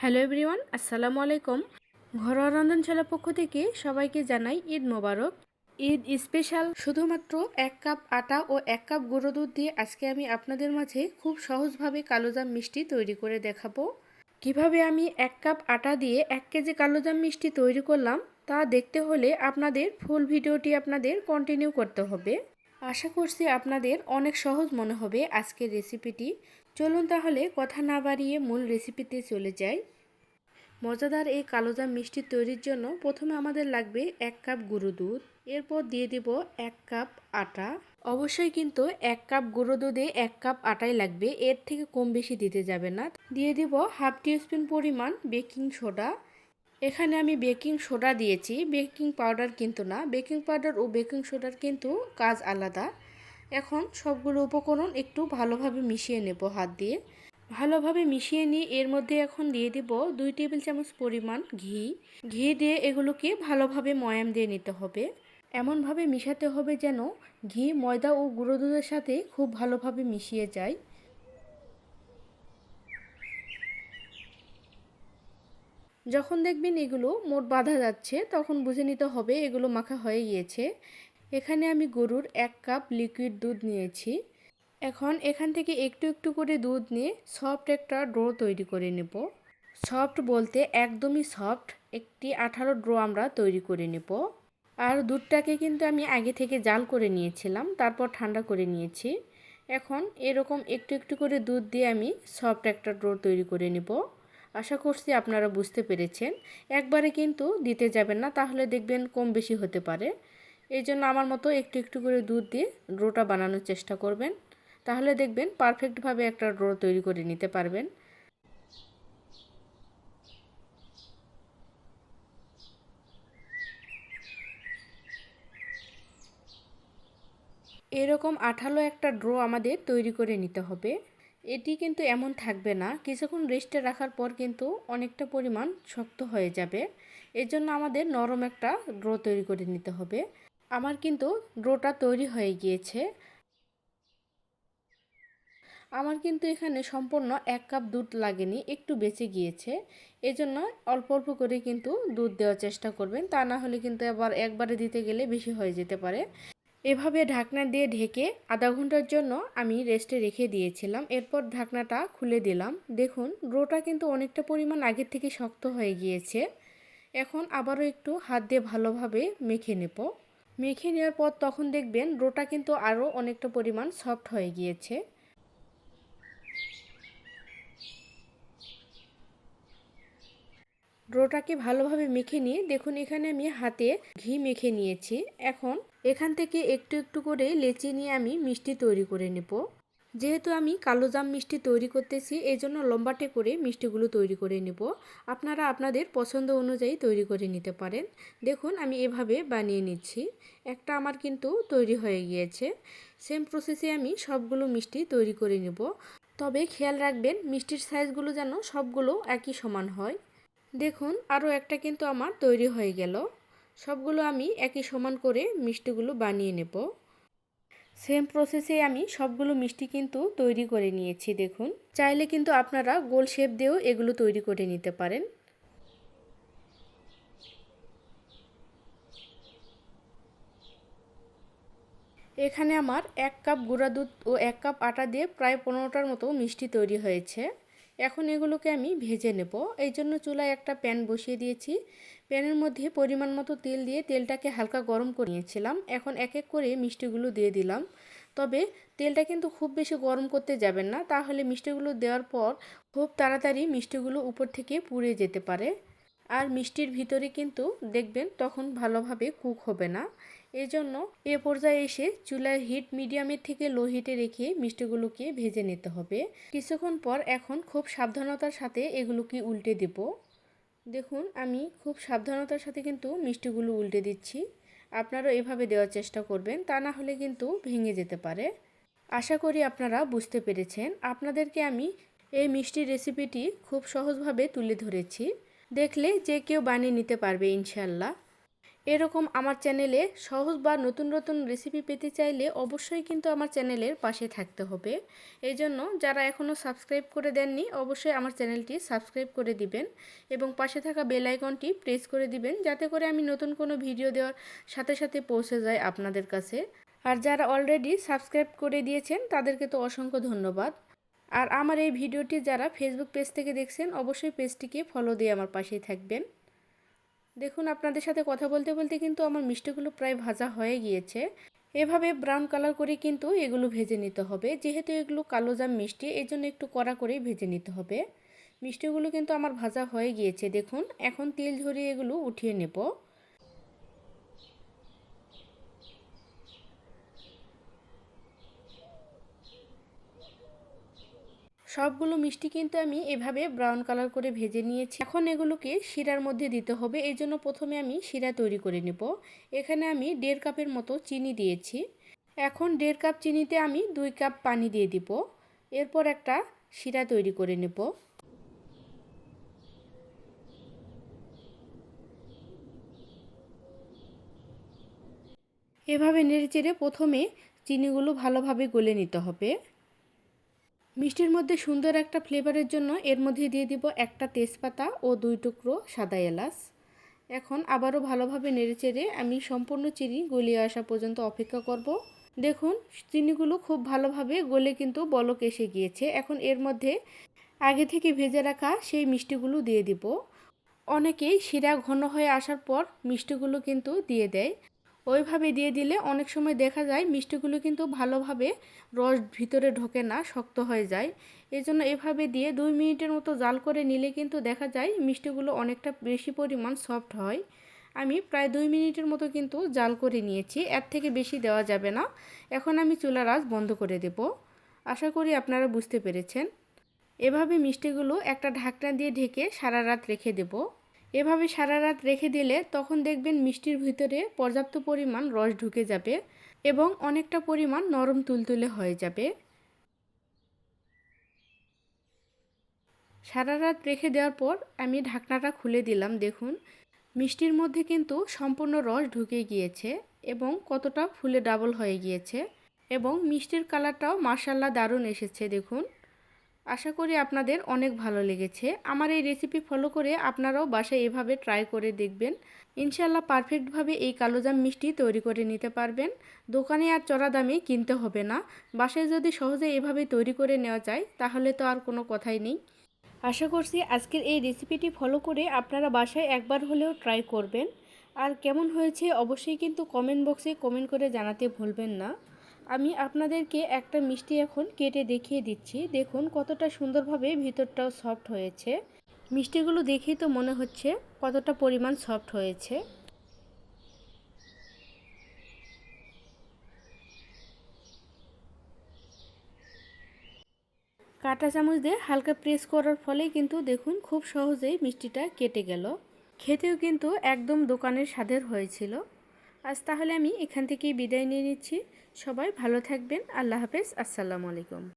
Hello everyone, আসসালামু আলাইকুম। ঘরোয়া রন্ধনশালার পক্ষ থেকে সবাইকে জানাই ঈদ মোবারক। ঈদ স্পেশাল, শুধুমাত্র এক কাপ আটা ও এক কাপ গুঁড়ো দুধ দিয়ে আজকে আমি আপনাদের মাঝে খুব সহজভাবে কালোজাম মিষ্টি তৈরি করে দেখাবো। কীভাবে আমি এক কাপ আটা দিয়ে এক কেজি কালোজাম মিষ্টি তৈরি করলাম, তা দেখতে হলে আপনাদের ফুল ভিডিওটি আপনাদের কন্টিনিউ করতে হবে। আশা করছি আপনাদের অনেক সহজ মনে হবে আজকের রেসিপিটি চলুন তাহলে কথা না বাড়িয়ে মূল রেসিপিতে চলে যাই। মজাদার এই কালোজাম মিষ্টি তৈরির জন্য প্রথমে আমাদের লাগবে এক কাপ গুঁড়ো দুধ। এরপর দিয়ে দেব এক কাপ আটা। অবশ্যই কিন্তু এক কাপ গুঁড়ো দুধে এক কাপ আটাই লাগবে, এর থেকে কম বেশি দিতে যাবে না। দিয়ে দিব হাফ টিস্পুন পরিমাণ বেকিং সোডা। এখানে আমি বেকিং সোডা দিয়েছি। বেকিং পাউডার কিন্তু না, বেকিং পাউডার ও বেকিং সোডার কিন্তু কাজ আলাদা। এখন সবগুলো উপকরণ একটু ভালোভাবে মিশিয়ে নেব হাত দিয়ে। ভালোভাবে মিশিয়ে নিয়ে এর মধ্যে এখন দিয়ে দিব দুই টেবিল চামচ পরিমাণ ঘি। ঘি দিয়ে এগুলোকে ভালোভাবে ময়াম দিয়ে নিতে হবে। এমনভাবে মিশাতে হবে যেন ঘি, ময়দা ও গুঁড়ো দুধের সাথে খুব ভালোভাবে মিশিয়ে যায়। যখন দেখবেন এগুলো মোট বাঁধা যাচ্ছে, তখন বুঝে নিতে হবে এগুলো মাখা হয়ে গিয়েছে। এখানে আমি গরুর এক কাপ লিকুইড দুধ নিয়েছি। এখন এখান থেকে একটু একটু করে দুধ নিয়ে সফট একটা ড্রো তৈরি করে নেব। সফট বলতে একদমই সফট একটি আঠারো ড্রো আমরা তৈরি করে নেব। আর দুধটাকে কিন্তু আমি আগে থেকে জাল করে নিয়েছিলাম, তারপর ঠান্ডা করে নিয়েছি। এখন এরকম একটু একটু করে দুধ দিয়ে আমি সফট একটা ড্রো তৈরি করে নেব। আশা করছি আপনারা বুঝতে পেরেছেন। একবারে কিন্তু দিতে যাবেন না, তাহলে দেখবেন কম বেশি হতে পারে। এই জন্য আমার মতো একটু একটু করে দুধ দিয়ে ড্রোটা বানানোর চেষ্টা করবেন। তাহলে দেখবেন পারফেক্টভাবে একটা ড্রো তৈরি করে নিতে পারবেন। এরকম আঠালো একটা ড্রো আমাদের তৈরি করে নিতে হবে। এটি কিন্তু এমন থাকবে না, কিছুক্ষণ রেস্টে রাখার পর কিন্তু অনেকটা পরিমাণ শক্ত হয়ে যাবে। এর জন্য আমাদের নরম একটা ড্রো তৈরি করে নিতে হবে। আমার কিন্তু ড্রোটা তৈরি হয়ে গিয়েছে। আমার কিন্তু এখানে সম্পূর্ণ এক কাপ দুধ লাগেনি, একটু বেঁচে গিয়েছে। এজন্য অল্প অল্প করে কিন্তু দুধ দেওয়ার চেষ্টা করবেন, তা না হলে কিন্তু আবার একবারে দিতে গেলে বেশি হয়ে যেতে পারে। এভাবে ঢাকনা দিয়ে ঢেকে আধা ঘণ্টার জন্য আমি রেস্টে রেখে দিয়েছিলাম। এরপর ঢাকনাটা খুলে দিলাম। দেখুন ডোটা কিন্তু অনেকটা পরিমাণ আগের থেকে শক্ত হয়ে গিয়েছে। এখন আবারও একটু হাত দিয়ে ভালোভাবে মেখে নেব। মেখে নেওয়ার পর তখন দেখবেন ডোটা কিন্তু আরও অনেকটা পরিমাণ সফট হয়ে গিয়েছে। ডোটাকে ভালোভাবে মেখে নিয়ে দেখুন এখানে আমি হাতে ঘি মেখে নিয়েছি। এখন এখান থেকে একটু একটু করে লেচি নিয়ে আমি মিষ্টি তৈরি করে নেব। যেহেতু আমি কালো জাম মিষ্টি তৈরি করতেছি, এই জন্য লম্বাটে করে মিষ্টিগুলো তৈরি করে নেব। আপনারা আপনাদের পছন্দ অনুযায়ী তৈরি করে নিতে পারেন। দেখুন, আমি এভাবে বানিয়ে নিচ্ছি। একটা আমার কিন্তু তৈরি হয়ে গিয়েছে। সেম প্রসেসে আমি সবগুলো মিষ্টি তৈরি করে নেব। তবে খেয়াল রাখবেন, মিষ্টির সাইজগুলো যেন সবগুলো একই সমান হয়। দেখুন, আরও একটা কিন্তু আমার তৈরি হয়ে গেল। সবগুলো আমি একই সমান করে মিষ্টিগুলো বানিয়ে নেব। সেম প্রসেসে আমি সবগুলো মিষ্টি কিন্তু তৈরি করে নিয়েছি, দেখুন। চাইলে কিন্তু আপনারা গোল শেপ দিয়েও এগুলো তৈরি করে নিতে পারেন। এখানে আমার এক কাপ গুঁড়া দুধ ও এক কাপ আটা দিয়ে প্রায় পনেরোটার মতো মিষ্টি তৈরি হয়েছে। এখন এগুলোকে আমি ভেজে নেব। এই জন্য চুলায় একটা প্যান বসিয়ে দিয়েছি। প্যানের মধ্যে পরিমাণ মতো তেল দিয়ে তেলটাকে হালকা গরম করে নিয়েছিলাম। এখন এক এক করে মিষ্টিগুলো দিয়ে দিলাম। তবে তেলটা কিন্তু খুব বেশি গরম করতে যাবেন না। তাহলে মিষ্টিগুলো দেওয়ার পর খুব তাড়াতাড়ি মিষ্টিগুলো উপর থেকে পুড়ে যেতে পারে। আর মিষ্টির ভিতরে কিন্তু দেখবেন তখন ভালোভাবে কুক হবে না। এই জন্য এ পর্যায়ে এসে চুলার হিট মিডিয়ামের থেকে লো হিটে রেখে মিষ্টিগুলোকে ভেজে নিতে হবে। কিছুক্ষণ পর এখন খুব সাবধানতার সাথে এগুলোকে উল্টে দেব। দেখুন, আমি খুব সাবধানতার সাথে কিন্তু মিষ্টিগুলো উল্টে দিচ্ছি। আপনারাও এভাবে দেওয়ার চেষ্টা করবেন, তা না হলে কিন্তু ভেঙে যেতে পারে। আশা করি আপনারা বুঝতে পেরেছেন। আপনাদেরকে আমি এই মিষ্টির রেসিপিটি খুব সহজভাবে তুলে ধরেছি। দেখলে যে কেউ বানিয়ে নিতে পারবে ইনশাল্লাহ এরকম আমার চ্যানেলে সহজ বা নতুন নতুন রেসিপি পেতে চাইলে অবশ্যই কিন্তু আমার চ্যানেলের পাশে থাকতে হবে। এই জন্য যারা এখনও সাবস্ক্রাইব করে দেননি, অবশ্যই আমার চ্যানেলটি সাবস্ক্রাইব করে দিবেন এবং পাশে থাকা বেল আইকনটি প্রেস করে দিবেন যাতে করে আমি নতুন কোনো ভিডিও দেওয়ার সাথে সাথে পৌঁছে যায় আপনাদের কাছে। আর যারা অলরেডি সাবস্ক্রাইব করে দিয়েছেন, তাদেরকে তো অসংখ্য ধন্যবাদ। আর আমার এই ভিডিওটি যারা ফেসবুক পেজ থেকে দেখছেন, অবশ্যই পেজটিকে ফলো দিয়ে আমার পাশেই থাকবেন। দেখুন, আপনাদের সাথে কথা বলতে বলতে কিন্তু আমার মিষ্টিগুলো প্রায় ভাজা হয়ে গিয়েছে। এভাবে ব্রাউন কালার করে কিন্তু এগুলো ভেজে নিতে হবে। যেহেতু এগুলো কালো জাম মিষ্টি এই জন্য একটু কড়া করেই ভেজে নিতে হবে। মিষ্টিগুলো কিন্তু আমার ভাজা হয়ে গিয়েছে, দেখুন। এখন তেল ঝরিয়ে এগুলো উঠিয়ে নেব। সবগুলো মিষ্টি কিন্তু আমি এভাবে ব্রাউন কালার করে ভেজে নিয়েছি। এখন এগুলোকে শিরার মধ্যে দিতে হবে, এই জন্য প্রথমে আমি শিরা তৈরি করে নেব। এখানে আমি দেড় কাপের মতো চিনি দিয়েছি। এখন দেড় কাপ চিনিতে আমি দুই কাপ পানি দিয়ে দিব। এরপর একটা শিরা তৈরি করে নেব। এভাবে নেড়ে চেড়ে প্রথমে চিনিগুলো ভালোভাবে গলে নিতে হবে। মিষ্টির মধ্যে সুন্দর একটা ফ্লেভারের জন্য এর মধ্যে দিয়ে দিব একটা তেজপাতা ও দুই টুকরো সাদা এলাচ। এখন আবারও ভালোভাবে নেড়েচেড়ে আমি সম্পূর্ণ চিনি গলিয়ে আসা পর্যন্ত অপেক্ষা করব। দেখুন, চিনিগুলো খুব ভালোভাবে গলে কিন্তু বলক এসে গিয়েছে। এখন এর মধ্যে আগে থেকে ভেজে রাখা সেই মিষ্টিগুলো দিয়ে দিব। অনেকেই শিরা ঘন হয়ে আসার পর মিষ্টিগুলো কিন্তু দিয়ে দেয়। ওইভাবে দিয়ে দিলে অনেক সময় দেখা যায় মিষ্টিগুলো কিন্তু ভালোভাবে রস ভিতরে ঢোকে না, শক্ত হয়ে যায়। এই জন্য এভাবে দিয়ে দুই মিনিটের মতো জাল করে নিলে কিন্তু দেখা যায় মিষ্টিগুলো অনেকটা বেশি পরিমাণ সফট হয়। আমি প্রায় দুই মিনিটের মতো কিন্তু জাল করে নিয়েছি, এর থেকে বেশি দেওয়া যাবে না। এখন আমি চুলার আঁচ বন্ধ করে দেব। আশা করি আপনারা বুঝতে পেরেছেন। এভাবে মিষ্টিগুলো একটা ঢাকনা দিয়ে ঢেকে সারা রাত রেখে দেবো। এভাবে সারা রাত রেখে দিলে তখন দেখবেন মিষ্টির ভিতরে পর্যাপ্ত পরিমাণ রস ঢুকে যাবে এবং অনেকটা পরিমাণ নরম তুলতুলে হয়ে যাবে। সারা রাত রেখে দেওয়ার পর আমি ঢাকনাটা খুলে দিলাম, দেখুন। মিষ্টির মধ্যে কিন্তু সম্পূর্ণ রস ঢুকে গিয়েছে এবং কতটা ফুলে ডাবল হয়ে গিয়েছে এবং মিষ্টির কালারটাও মার্শাল্লা দারুণ এসেছে, দেখুন। আশা করি আপনাদের অনেক ভালো লেগেছে। আমার এই রেসিপি ফলো করে আপনারাও বাসায় এভাবে ট্রাই করে দেখবেন। ইনশাল্লাহ পারফেক্টভাবে এই কালোজাম মিষ্টি তৈরি করে নিতে পারবেন। দোকানে আর চড়া দামে কিনতে হবে না। বাসায় যদি সহজে এভাবে তৈরি করে নেওয়া যায়, তাহলে তো আর কোনো কথাই নেই। আশা করছি আজকের এই রেসিপিটি ফলো করে আপনারা বাসায় একবার হলেও ট্রাই করবেন। আর কেমন হয়েছে অবশ্যই কিন্তু কমেন্ট বক্সে কমেন্ট করে জানাতে ভুলবেন না। আমি আপনাদেরকে একটা মিষ্টি এখন কেটে দেখিয়ে দিচ্ছি। দেখুন কতটা সুন্দরভাবে ভিতরটাও সফট হয়েছে। মিষ্টিগুলো দেখেই তো মনে হচ্ছে কতটা পরিমাণ সফট হয়েছে। কাটা চামচ দিয়ে হালকা প্রেস করার ফলে কিন্তু দেখুন খুব সহজেই মিষ্টিটা কেটে গেল। খেতেও কিন্তু একদম দোকানের স্বাদের হয়েছিল। আজ তাহলে আমি এখান থেকেই বিদায় নিয়ে নিচ্ছি। সবাই ভালো থাকবেন। আল্লাহ হাফেজ। আসসালামু আলাইকুম।